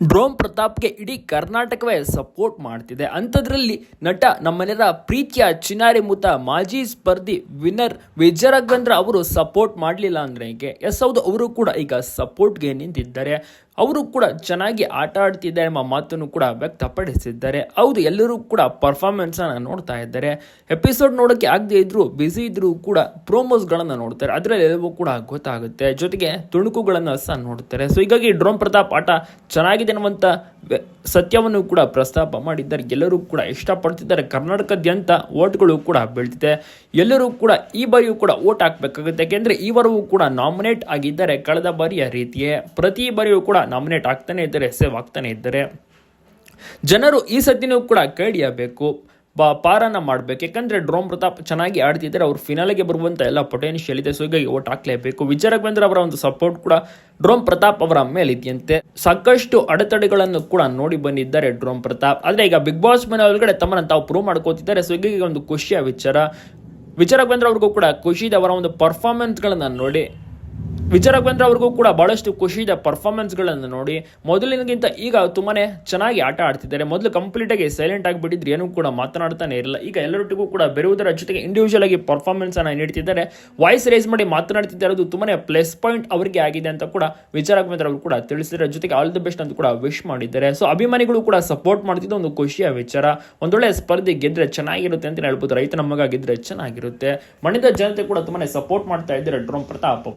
ಡ್ರೋಮ್ ಪ್ರತಾಪ್ಗೆ ಇಡೀ ಕರ್ನಾಟಕವೇ ಸಪೋರ್ಟ್ ಮಾಡ್ತಿದೆ. ಅಂಥದ್ರಲ್ಲಿ ನಟ ನಮ್ಮನೆರ ಪ್ರೀತಿಯ ಚಿನಾರಿ ಮುತ ಮಾಜಿ ಸ್ಪರ್ಧಿ ವಿನ್ನರ್ ವಿಜಯ ರಾಘವೇಂದ್ರ ಅವರು ಸಪೋರ್ಟ್ ಮಾಡಲಿಲ್ಲ ಅಂದ್ರೆ ಹೇಗೆ ಎಸ್ ಹೌದು, ಅವರು ಕೂಡ ಈಗ ಸಪೋರ್ಟ್ಗೆ ನಿಂತಿದ್ದಾರೆ. ಅವರು ಕೂಡ ಚೆನ್ನಾಗಿ ಆಟ ಆಡ್ತಿದ್ದಾರೆ ಎಂಬ ಮಾತನ್ನು ಕೂಡ ವ್ಯಕ್ತಪಡಿಸಿದ್ದಾರೆ. ಹೌದು, ಎಲ್ಲರೂ ಕೂಡ ಪರ್ಫಾರ್ಮೆನ್ಸನ್ನು ನೋಡ್ತಾ ಇದ್ದಾರೆ. ಎಪಿಸೋಡ್ ನೋಡೋಕ್ಕೆ ಆಗದೆ ಇದ್ದರೂ ಬ್ಯುಸಿ ಇದ್ದರೂ ಕೂಡ ಪ್ರೋಮೋಸ್ಗಳನ್ನು ನೋಡ್ತಾರೆ. ಅದರಲ್ಲಿ ಎಲ್ಲವೂ ಕೂಡ ಗೊತ್ತಾಗುತ್ತೆ. ಜೊತೆಗೆ ತುಣುಕುಗಳನ್ನು ಸಹ ನೋಡ್ತಾರೆ. ಸೊ ಹೀಗಾಗಿ ಡ್ರೋನ್ ಪ್ರತಾಪ್ ಆಟ ಚೆನ್ನಾಗಿದೆ ಅನ್ನುವಂಥ ಸತ್ಯವನ್ನು ಕೂಡ ಪ್ರಸ್ತಾಪ ಮಾಡಿದ್ದಾರೆ. ಎಲ್ಲರೂ ಕೂಡ ಇಷ್ಟಪಡ್ತಿದ್ದಾರೆ. ಕರ್ನಾಟಕದಾದ್ಯಂತ ಓಟ್ಗಳು ಕೂಡ ಬೀಳ್ತಿದೆ. ಎಲ್ಲರೂ ಕೂಡ ಈ ಬಾರಿಯೂ ಕೂಡ ಓಟ್ ಹಾಕಬೇಕಾಗುತ್ತೆ. ಯಾಕೆಂದರೆ ಈ ವರವೂ ಕೂಡ ನಾಮಿನೇಟ್ ಆಗಿದ್ದಾರೆ ಕಳೆದ ಬಾರಿಯ ರೀತಿಯೇ. ಪ್ರತಿ ಬಾರಿಯೂ ಕೂಡ ನಾಮಿನೇಟ್ ಆಗ್ತಾನೆ ಇದ್ದಾರೆ, ಸೇವ್ ಆಗ್ತಾನೆ ಇದ್ದಾರೆ. ಜನರು ಈ ಸತಿನೂ ಕೂಡ ಕೈಡಿಯಬೇಕು ಬಾ, ಪಾರನ್ನ ಮಾಡಬೇಕು. ಯಾಕಂದರೆ ಡ್ರೋಮ್ ಪ್ರತಾಪ್ ಚೆನ್ನಾಗಿ ಆಡ್ತಿದ್ದಾರೆ. ಅವ್ರು ಫಿನಾಲಿಗೆ ಬರುವಂಥ ಎಲ್ಲ ಪೊಟೆನ್ಷಿಯಲ್ ಇದೆ. ಸೊ ಹೀಗಾಗಿ ಓಟ್ ಹಾಕ್ಲೇಬೇಕು. ವಿಜಯ ರಘವೇಂದ್ರ ಅವರ ಒಂದು ಸಪೋರ್ಟ್ ಕೂಡ ಡ್ರೋಮ್ ಪ್ರತಾಪ್ ಅವರ ಮೇಲಿದೆಯಂತೆ. ಸಾಕಷ್ಟು ಅಡೆತಡೆಗಳನ್ನು ಕೂಡ ನೋಡಿ ಬಂದಿದ್ದಾರೆ ಡ್ರೋಮ್ ಪ್ರತಾಪ್. ಆದರೆ ಈಗ ಬಿಗ್ ಬಾಸ್ ಮನೆ ಒಳಗಡೆ ತಮ್ಮನ್ನು ತಾವು ಪ್ರೂವ್ ಮಾಡ್ಕೋತಿದ್ದಾರೆ. ಸೊ ಹೀಗಾಗಿ ಒಂದು ಖುಷಿಯ ವಿಚಾರ. ವಿಜಯ ರಘವೇಂದ್ರ ಅವ್ರಿಗೂ ಕೂಡ ಖುಷಿ ಇದೆ. ಅವರ ಒಂದು ಪರ್ಫಾರ್ಮೆನ್ಸ್ಗಳನ್ನು ನೋಡಿ. ವಿಜಯ ರಾಘವೇಂದ್ರ ಅವ್ರಿಗೂ ಕೂಡ ಬಹಳಷ್ಟು ಖುಷಿ ಇದೆ ಪರ್ಫಾರ್ಮೆನ್ಸ್ಗಳನ್ನು ನೋಡಿ. ಮೊದಲಿನಗಿಂತ ಈಗ ತುಂಬಾನೇ ಚೆನ್ನಾಗಿ ಆಟ ಆಡ್ತಿದ್ದಾರೆ. ಮೊದಲು ಕಂಪ್ಲೀಟ್ ಆಗಿ ಸೈಲೆಂಟ್ ಆಗಿಬಿಟ್ಟಿದ್ರು ಏನೂ ಕೂಡ ಮಾತನಾಡ್ತಾನೆ ಇರಲಿಲ್ಲ. ಈಗ ಎಲ್ಲರೊಟ್ಟಿಗೂ ಕೂಡ ಬೆರೆಯುವುದರ ಜೊತೆಗೆ ಇಂಡಿವಿಜುವಲ್ ಆಗಿ ಪರ್ಫಾರ್ಮೆನ್ಸ್ ಅನ್ನ ನೀಡ್ತಿದ್ದಾರೆ. ವಾಯ್ಸ್ ರೇಸ್ ಮಾಡಿ ಮಾತನಾಡ್ತಿದ್ದಾರೆ, ಅದು ತುಂಬಾನೇ ಪ್ಲಸ್ ಪಾಯಿಂಟ್ ಅವರಿಗೆ ಆಗಿದೆ ಅಂತ ಕೂಡ ವಿಜಯ ರಾಘವೇಂದ್ರ ಅವರು ಕೂಡ ತಿಳಿಸಿದ್ದಾರೆ. ಜೊತೆಗೆ ಆಲ್ ದಿ ಬೆಸ್ಟ್ ಅಂತ ಕೂಡ ವಿಶ್ ಮಾಡಿದ್ದಾರೆ. ಸೊ ಅಭಿಮಾನಿಗಳು ಕೂಡ ಸಪೋರ್ಟ್ ಮಾಡ್ತಿದ್ದ ಒಂದು ಖುಷಿಯ ವಿಚಾರ. ಒಂದೊಳ್ಳೆ ಸ್ಪರ್ಧೆ ಗೆದ್ರೆ ಚೆನ್ನಾಗಿರುತ್ತೆ ಅಂತ ಹೇಳ್ಬೋದು. ರೈತ ಮಗ ಗೆದ್ರೆ ಚೆನ್ನಾಗಿರುತ್ತೆ. ಮಣ್ಣಿದ ಜನತೆ ಕೂಡ ತುಂಬಾನೇ ಸಪೋರ್ಟ್ ಮಾಡ್ತಾ ಇದ್ದಾರೆ. ಡ್ರೋಮ್ ಪ್ರತಾಪ್.